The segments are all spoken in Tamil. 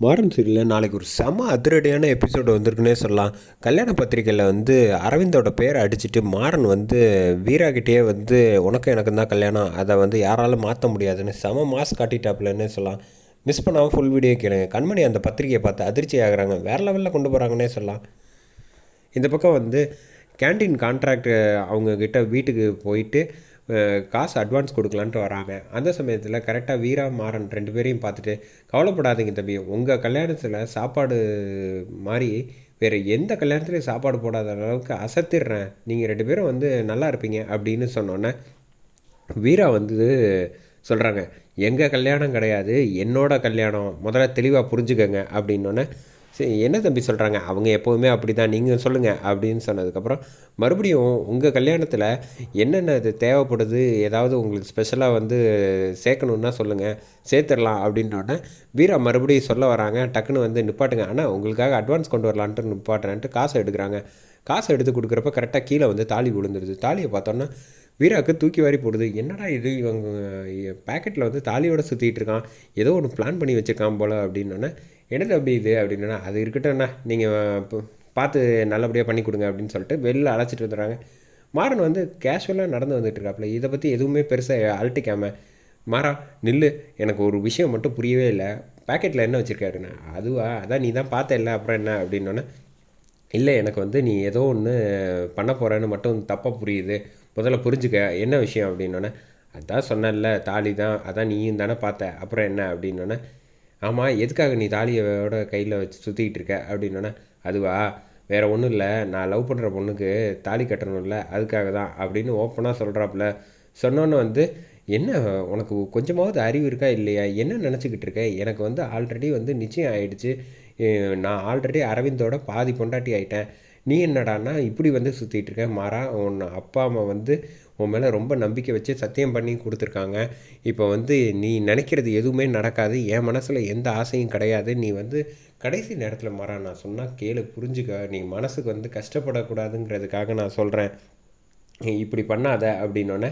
மாறன் சீரியலில் நாளைக்கு ஒரு செம அதிரடியான எபிசோடு வந்திருக்குன்னே சொல்லலாம். கல்யாண பத்திரிக்கையில் வந்து அரவிந்தோட பேரை அடிச்சுட்டு மாறன் வந்து வீராகிட்டே வந்து உனக்கும் எனக்கும் தான் கல்யாணம் அதை வந்து யாராலும் மாற்ற முடியாதுன்னு செம மாஸ் காட்டிட்டாப்புலன்னே சொல்லலாம். மிஸ் பண்ணாமல் ஃபுல் வீடியோ கேளுங்க. கண்மணி அந்த பத்திரிக்கையை பார்த்து அதிர்ச்சி ஆகுறாங்க. வேறு லெவலில் கொண்டு போகிறாங்கன்னே சொல்லலாம். இந்த பக்கம் வந்து கேண்டீன் கான்ட்ராக்ட் அவங்கக்கிட்ட வீட்டுக்கு போயிட்டு காசு அட்வான்ஸ் கொடுக்கலான்ட்டு வராங்க. அந்த சமயத்தில் கரெக்டாக வீரா மாறன் ரெண்டு பேரையும் பார்த்துட்டு கவலைப்படாதீங்க தம்பி. உங்கள் கல்யாணத்தில் சாப்பாடு மாதிரி வேறு எந்த கல்யாணத்துலையும் சாப்பாடு போடாத அளவுக்கு அசத்திடுறேன். நீங்கள் ரெண்டு பேரும் வந்து நல்லா இருப்பீங்க அப்படின்னு சொன்னோன்னே வீரா வந்து சொல்கிறாங்க எங்கள் கல்யாணம் கிடையாது என்னோட கல்யாணம். முதல்ல தெளிவாக புரிஞ்சுக்கங்க. அப்படின்னோடனே சரி என்ன தம்பி சொல்கிறாங்க அவங்க எப்போவுமே அப்படி தான் நீங்கள் சொல்லுங்கள் அப்படின்னு சொன்னதுக்கப்புறம் மறுபடியும் உங்கள் கல்யாணத்தில் என்னென்ன இது தேவைப்படுது? ஏதாவது உங்களுக்கு ஸ்பெஷலாக வந்து சேர்க்கணுன்னா சொல்லுங்கள் சேர்த்துடலாம் அப்படின்னோடனே வீரா மறுபடியும் சொல்ல வராங்க. டக்குன்னு வந்து நிப்பாட்டுங்க. ஆனால் உங்களுக்காக அட்வான்ஸ் கொண்டு வரலான்ட்டு நிப்பாட்டுறேன்ட்டு காசை எடுக்கிறாங்க. காசை எடுத்து கொடுக்குறப்ப கரெக்டாக கீழே வந்து தாலி விழுந்துருது. தாலியை பார்த்தோன்னா வீராவுக்கு தூக்கி வாரி போடுது. என்னடா இது? இவங்க பேக்கெட்டில் வந்து தாலியோட சுற்றிட்டு இருக்கான். ஏதோ ஒன்று பிளான் பண்ணி வச்சுருக்கான் போல் அப்படின்னோடனே என்ன அப்படி இது அப்படின்னா அது இருக்கட்டும்ண்ணா நீங்கள் பார்த்து நல்லபடியாக பண்ணி கொடுங்க அப்படின்னு சொல்லிட்டு வெளில அழைச்சிட்டு வந்துடுறாங்க. மாறன் வந்து கேஷுவலாக நடந்து வந்துட்டு இருக்காப்புல. இதை பற்றி எதுவுமே பெருசாக அழட்டிக்காம மாறா நில்லு. எனக்கு ஒரு விஷயம் மட்டும் புரியவே இல்லை. பேக்கெட்டில் என்ன வச்சுருக்காருண்ணா அதுவா? அதான் நீ தான் பார்த்த இல்லை அப்புறம் என்ன? அப்படின்னோன்னே இல்லை எனக்கு வந்து நீ ஏதோ ஒன்று பண்ண போகிறேன்னு மட்டும் தப்பாக புரியுது. முதல்ல புரிஞ்சுக்க என்ன விஷயம்? அப்படின்னோடனே அதான் சொன்னேன்ல தாலி தான். அதான் நீயும் தானே பார்த்த. அப்புறம் என்ன? அப்படின்னோடனே ஆமாம் எதுக்காக நீ தாலியோட கையில் வச்சு சுற்றிக்கிட்டு இருக்க? அப்படின்னோடனே அதுவா வேறு ஒன்றும் இல்லை நான் லவ் பண்ணுற பொண்ணுக்கு தாலி கட்டணும்ல அதுக்காக தான் அப்படின்னு ஓப்பனாக சொல்கிறாப்புல சொன்னோன்னே வந்து என்ன உனக்கு கொஞ்சமாவது அறிவு இருக்கா இல்லையா? என்ன நினச்சிக்கிட்டு இருக்க? எனக்கு வந்து ஆல்ரெடி வந்து நிச்சயம் ஆயிடுச்சு. நான் ஆல்ரெடி அரவிந்தோட பாதி பொண்டாட்டி ஆயிட்டேன். நீ என்னடான்னா இப்படி வந்து சுற்றிட்டு இருக்க? மாறா உன் அப்பா அம்மா வந்து உன் மேலே ரொம்ப நம்பிக்கை வச்சு சத்தியம் பண்ணி கொடுத்துருக்காங்க. இப்போ வந்து நீ நினைக்கிறது எதுவுமே நடக்காது. என் மனசில் எந்த ஆசையும் கிடையாது. நீ வந்து கடைசி நேரத்தில் மாறா. நான் சொன்னால் கேளு புரிஞ்சுக்க. நீ மனசுக்கு வந்து கஷ்டப்படக்கூடாதுங்கிறதுக்காக நான் சொல்கிறேன் இப்படி பண்ணாத அப்படின்னோடனே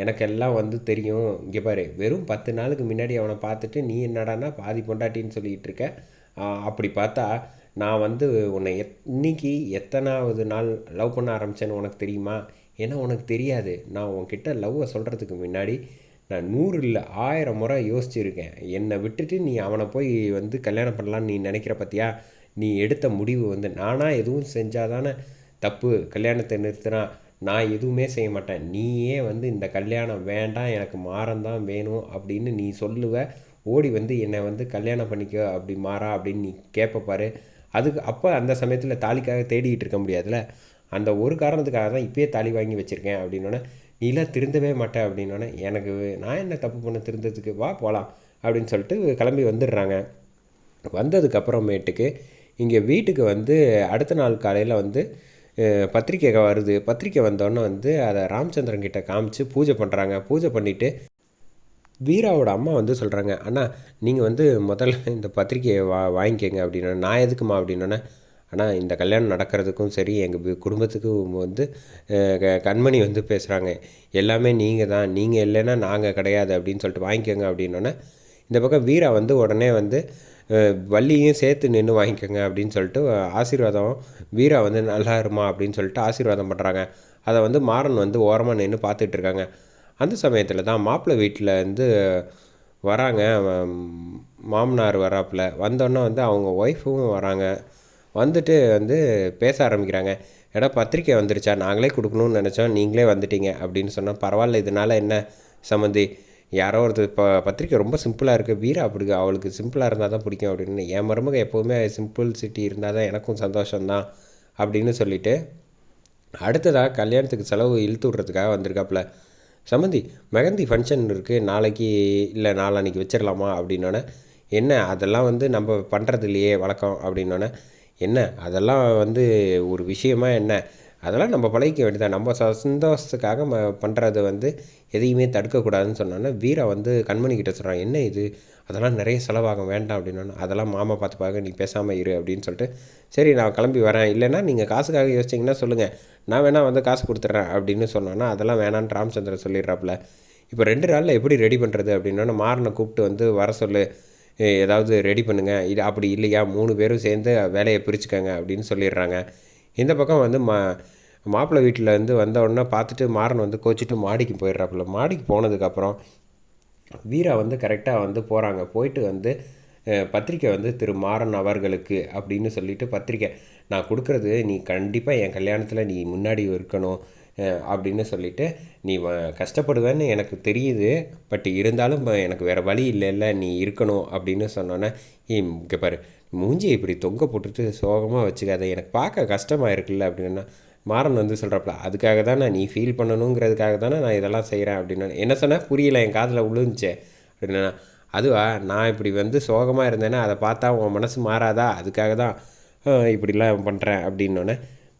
எனக்கெல்லாம் வந்து தெரியும். இங்கே பாரு வெறும் பத்து நாளுக்கு முன்னாடி அவனை பார்த்துட்டு நீ என்னடான்னா பாதி பொண்டாட்டின்னு சொல்லிகிட்டு இருக்க. அப்படி பார்த்தா நான் வந்து உன்னை எத் இன்னைக்கு எத்தனாவது நாள் லவ் பண்ண ஆரம்பித்தேன்னு உனக்கு தெரியுமா? ஏன்னா உனக்கு தெரியாது. நான் உன்கிட்ட லவ்வை சொல்கிறதுக்கு முன்னாடி நான் நூறு இல்லை ஆயிரம் முறை யோசிச்சிருக்கேன். என்னை விட்டுட்டு நீ அவனை போய் வந்து கல்யாணம் பண்ணலான்னு நீ நினைக்கிற பற்றியா நீ எடுத்த முடிவு வந்து நானாக எதுவும் செஞ்சாதானே தப்பு. கல்யாணத்தை நிறுத்தினா நான் எதுவுமே செய்ய மாட்டேன். நீயே வந்து இந்த கல்யாணம் வேண்டாம் எனக்கு மாறந்தான் வேணும் அப்படின்னு நீ சொல்லுவ. ஓடி வந்து என்னை வந்து கல்யாணம் பண்ணிக்க அப்படி மாறா அப்படின்னு நீ கேட்பப்பாரு அதுக்கு அப்போ அந்த சமயத்தில் தாலிக்காக தேடிக்கிட்டு இருக்க முடியாதுல்ல? அந்த ஒரு காரணத்துக்காக தான் இப்போயே தாலி வாங்கி வச்சுருக்கேன் அப்படின்னோடனே நீலாம் திருந்தவே மாட்டேன் அப்படின்னோடனே எனக்கு நான் என்ன தப்பு பண்ண திருந்ததுக்கு வா போகலாம் அப்படின்னு சொல்லிட்டு கிளம்பி வந்துடுறாங்க. வந்ததுக்கப்புறமேட்டுக்கு இங்கே வீட்டுக்கு வந்து அடுத்த நாள் காலையில் வந்து பத்திரிக்கை வருது. பத்திரிக்கை வந்தோடனே வந்து அதை ராமச்சந்திரன் கிட்ட காமிச்சு பூஜை பண்ணுறாங்க பூஜை பண்ணிவிட்டு வீராவோட அம்மா வந்து சொல்கிறாங்க அண்ணா நீங்கள் வந்து முதல்ல இந்த பத்திரிக்கையை வா வாங்கிக்கோங்க அப்படின்னா நான் எதுக்குமா? அப்படின்னோடனே ஆனால் இந்த கல்யாணம் நடக்கிறதுக்கும் சரி எங்கள் குடும்பத்துக்கும் வந்து க- கண்மணி வந்து பேசுகிறாங்க எல்லாமே நீங்கள் தான். நீங்கள் இல்லைன்னா நாங்கள் கிடையாது அப்படின்னு சொல்லிட்டு வாங்கிக்கோங்க அப்படின்னோடனே இந்த பக்கம் வீரா வந்து உடனே வந்து வள்ளியும் சேர்த்து நின்று வாங்கிக்கோங்க அப்படின்னு சொல்லிட்டு ஆசீர்வாதம் வீரா வந்து நல்லா இருமா அப்படின்னு சொல்லிட்டு ஆசீர்வாதம் பண்ணுறாங்க அதை வந்து மாறன் வந்து ஓரமாக நின்று பார்த்துட்டு இருக்காங்க. அந்த சமயத்தில் தான் மாப்பிள்ளை வீட்டில் வந்து வராங்க. மாமனார் வராப்புல. வந்தோடனே வந்து அவங்க ஒய்ஃபும் வராங்க. வந்துட்டு வந்து பேச ஆரம்பிக்கிறாங்க. ஏடா பத்திரிக்கை வந்துருச்சா? நாங்களே கொடுக்கணும்னு நினச்சோம். நீங்களே வந்துட்டீங்க. அப்படின்னு சொன்னால் பரவாயில்ல இதனால் என்ன சம்மந்தி? யாரோ ஒருத்தர் இப்போ பத்திரிக்கை ரொம்ப சிம்பிளாக இருக்குது வீரா அப்படி அவளுக்கு சிம்பிளாக இருந்தால் தான் பிடிக்கும். அப்படின்னு என் மருமக எப்போவுமே சிம்பிள் சிட்டி இருந்தால் தான் எனக்கும் சந்தோஷம்தான். அப்படின்னு சொல்லிட்டு அடுத்ததாக கல்யாணத்துக்கு செலவு இழுத்து விட்றதுக்காக வந்திருக்காப்புல. சம்மந்தி மெகந்தி ஃபங்க்ஷன் இருக்குது நாளைக்கு இல்லை நாளான்னைக்கு வச்சிடலாமா அப்படின்னோடனே என்ன அதெல்லாம் வந்து நம்ம பண்ணுறது இல்லையே வழக்கம். அப்படின்னோடனே என்ன? அதெல்லாம் வந்து ஒரு விஷயமா என்ன? அதெல்லாம் நம்ம பழகிக்க வேண்டியதான் நம்ம சந்தோஷத்துக்காக ம பண்ணுறது வந்து எதையுமே தடுக்கக்கூடாதுன்னு சொன்னோன்னே வீரா வந்து கண்மணி கிட்ட சொல்கிறான் என்ன இது? அதெல்லாம் நிறைய செலவாகும் வேண்டாம் அப்படின்னா அதெல்லாம் மாமா பார்த்து பார்க்க நீ பேசாமல் இரு அப்படின்னு சொல்லிட்டு. சரி நான் கிளம்பி வரேன். இல்லைன்னா நீங்கள் காசுக்காக யோசிச்சிங்கன்னா சொல்லுங்கள் நான் வேணால் வந்து காசு கொடுத்துட்றேன் அப்படின்னு சொன்னோன்னா அதெல்லாம் வேணான்னு ராமச்சந்திரன் சொல்லிடுறாப்புல. இப்போ ரெண்டு நாளில் எப்படி ரெடி பண்ணுறது அப்படின்னா மாறனை கூப்பிட்டு வந்து வர சொல்லு. ஏதாவது ரெடி பண்ணுங்கள் இது அப்படி இல்லையா? மூணு பேரும் சேர்ந்து வேலையை பிரிச்சுக்கங்க அப்படின்னு சொல்லிடுறாங்க. இந்த பக்கம் வந்து மா மாப்பிள்ளை வீட்டிலேருந்து வந்த உடனே பார்த்துட்டு மாறன் வந்து கோச்சிட்டு மாடிக்கு போயிடுறாப்புல. மாடிக்கு போனதுக்கப்புறம் வீரா வந்து கரெக்டாக வந்து போகிறாங்க போயிட்டு வந்து பத்திரிக்கை வந்து திரு மாறன் அவர்களுக்கு அப்படின்னு சொல்லிட்டு பத்திரிக்கை நான் கொடுக்குறது நீ கண்டிப்பாக என் கல்யாணத்தில் நீ முன்னாடி இருக்கணும். அப்படின்னு சொல்லிவிட்டு நீ கஷ்டப்படுவேன்னு எனக்கு தெரியுது. பட் இருந்தாலும் எனக்கு வேறு வழி இல்லைல்ல. நீ இருக்கணும். அப்படின்னு சொன்னோன்னே இங்கே பாரு. மூஞ்சியை இப்படி தொங்க போட்டுட்டு சோகமாக வச்சுக்காத. எனக்கு பார்க்க கஷ்டமாக இருக்குல்ல. அப்படின்னா மாறன் வந்து சொல்கிறப்பல அதுக்காக தான் நான் நீ ஃபீல் பண்ணணுங்கிறதுக்காக தானே நான் இதெல்லாம் செய்கிறேன் அப்படின்னு என்ன சொன்னேன் புரியல. என் காதில் விழுந்துச்சே. அப்படின்னா அதுவா? நான் இப்படி வந்து சோகமாக இருந்தேன்னா அதை பார்த்தா உன் மனசு மாறாதா? அதுக்காக தான் இப்படிலாம் பண்ணுறேன் அப்படின்னோடனே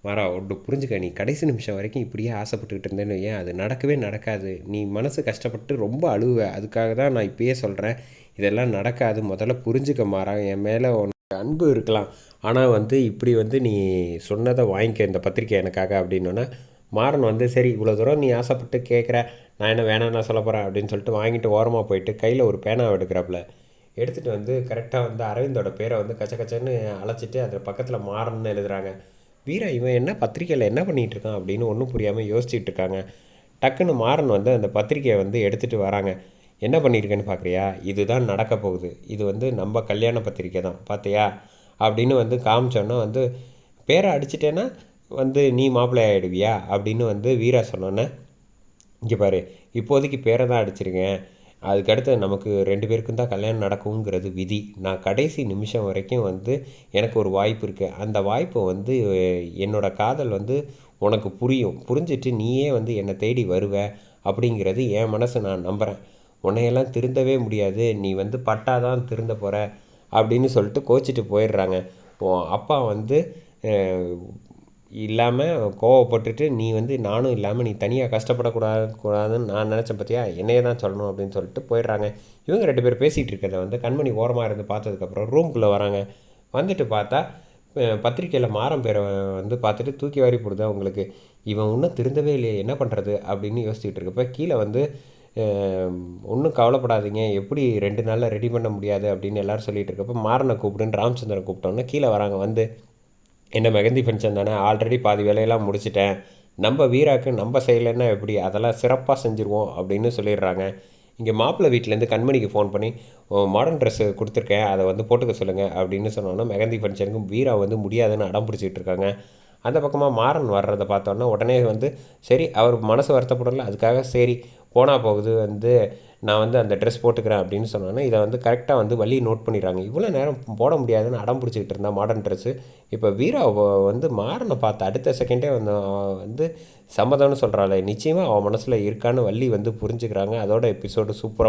மாறா ஒன்று புரிஞ்சுக்க. நீ கடைசி நிமிஷம் வரைக்கும் இப்படியே ஆசைப்பட்டுக்கிட்டு இருந்தேன்னு ஏன் அது நடக்கவே நடக்காது. நீ மனசு கஷ்டப்பட்டு ரொம்ப அழுவ. அதுக்காக தான் நான் இப்பயே சொல்கிறேன் இதெல்லாம் நடக்காது. முதல்ல புரிஞ்சுக்க மாறா. என் மேலே உனக்கு அன்பு இருக்கலாம். ஆனால் வந்து இப்படி வந்து நீ சொன்னதை வாங்கிக்க இந்த பத்திரிக்கை எனக்காக அப்படின்னோன்னா மாறன் வந்து சரி இவ்வளோ தூரம் நீ ஆசைப்பட்டு கேட்குற நான் என்ன வேணாம் நான் சொல்ல போகிறேன் அப்படின்னு சொல்லிட்டு வாங்கிட்டு ஓரமாக போயிட்டு கையில் ஒரு பேனாவை எடுக்கிறாப்புல. எடுத்துகிட்டு வந்து கரெக்டாக வந்து அரவிந்தோட பேரை வந்து கச்ச கச்சன்னு அழைச்சிட்டு அதில் பக்கத்தில் மாறன்னு எழுதுகிறாங்க வீரா இவன் என்ன பத்திரிக்கையில் என்ன பண்ணிகிட்டு இருக்கான் அப்படின்னு ஒன்றும் புரியாமல் யோசிச்சுட்டு இருக்காங்க டக்குன்னு மாறன் வந்து அந்த பத்திரிக்கையை வந்து எடுத்துகிட்டு வராங்க. என்ன பண்ணியிருக்கேன்னு பார்க்குறியா இதுதான் நடக்க போகுது. இது வந்து நம்ம கல்யாண பத்திரிக்கை தான். பார்த்தியா அப்படின்னு வந்து காமிச்சோன்னா வந்து பேரை அடிச்சிட்டேன்னா வந்து நீ மாப்பிள்ளை ஆகிடுவியா அப்படின்னு வந்து வீரா சொன்னோன்னே இங்கே பாரு இப்போதைக்கு பேரை தான் அடிச்சிருக்கேன். அதுக்கடுத்து நமக்கு ரெண்டு பேருக்கும் தான் கல்யாணம் நடக்குங்கிறது விதி. நான் கடைசி நிமிஷம் வரைக்கும் வந்து எனக்கு ஒரு வாய்ப்பு இருக்குது அந்த வாய்ப்பை வந்து என்னோடய காதல் வந்து உனக்கு புரியும். புரிஞ்சிட்டு நீயே வந்து என்னை தேடி வருவ அப்படிங்கிறது என் மனசை நான் நம்புகிறேன் உன்னையெல்லாம் திருந்தவே முடியாது. நீ வந்து பட்டாதான் திருந்த போகிற அப்படின்னு சொல்லிட்டு கோச்சிட்டு போயிடுறாங்க. அப்பா வந்து இல்லாமல் கோவப்பட்டுட்டு நீ வந்து நானும் இல்லாமல் நீ தனியாக கஷ்டப்படக்கூடாது கூடாதுன்னு நான் நினச்சேன் பார்த்தியா என்னையே தான் சொல்லணும் அப்படின்னு சொல்லிட்டு போயிடுறாங்க. இவங்க ரெண்டு பேர் பேசிகிட்டு இருக்கிறத வந்து கண்மணி ஓரமாக இருந்து பார்த்ததுக்கப்புறம் ரூம்குள்ளே வராங்க. வந்துட்டு பார்த்தா பத்திரிக்கையில் மாறம் பேரை வந்து பார்த்துட்டு தூக்கி வாரி போடுது அவங்களுக்கு. இவன் இன்னும் திருந்தவே இல்லையே என்ன பண்ணுறது அப்படின்னு யோசிச்சுட்டு இருக்கப்போ கீழே வந்து ஒன்றும் கவலைப்படாதீங்க எப்படி ரெண்டு நாளில் ரெடி பண்ண முடியாது? அப்படின்னு எல்லோரும் சொல்லிகிட்டு இருக்கப்போ மாறனை கூப்பிடுன்னு ராமச்சந்திரன் கூப்பிட்டோன்னே கீழே வராங்க வந்து என்ன மெகந்தி ஃபங்க்ஷன் தானே? ஆல்ரெடி பாதி வேலையெல்லாம் முடிச்சிட்டேன். நம்ம வீராக்கு நம்ம செய்யலைன்னா எப்படி? அதெல்லாம் சிறப்பாக செஞ்சுருவோம் அப்படின்னு சொல்லிடுறாங்க. இங்கே மாப்பிள்ளை வீட்டிலேருந்து கண்மணிக்கு ஃபோன் பண்ணி மாடர்ன் ட்ரெஸ்ஸு கொடுத்துருக்கேன். அதை வந்து போட்டுக்க சொல்லுங்கள் அப்படின்னு சொன்னோன்னா மெகந்தி ஃபங்க்ஷனுக்கும் வீரா வந்து முடியாதுன்னு அடம் பிடிச்சிட்டு இருக்காங்க. அந்த பக்கமாக மாறன் வர்றதை பார்த்தோன்னா உடனே வந்து சரி அவர் மனசு வருத்தப்படல. அதுக்காக சரி போனால் போகுது. வந்து நான் வந்து அந்த ட்ரெஸ் போட்டுக்கிறேன் அப்படின்னு சொன்னோன்னே இதை வந்து கரெக்டாக வந்து வழி நோட் பண்ணிடுறாங்க. இவ்வளோ நேரம் போட முடியாதுன்னு அடம் பிடிச்சிக்கிட்டு இருந்தால் மாடர்ன் ட்ரெஸ்ஸு இப்போ வீரா வந்து மாறனை பார்த்து அடுத்த செகண்டே வந்து வந்து சம்மதம்னு சொல்கிறாள் நிச்சயமாக அவன் மனசில் இருக்கான்னு வள்ளி வந்து புரிஞ்சுக்கிறாங்க. அதோட எபிசோடு சூப்பராக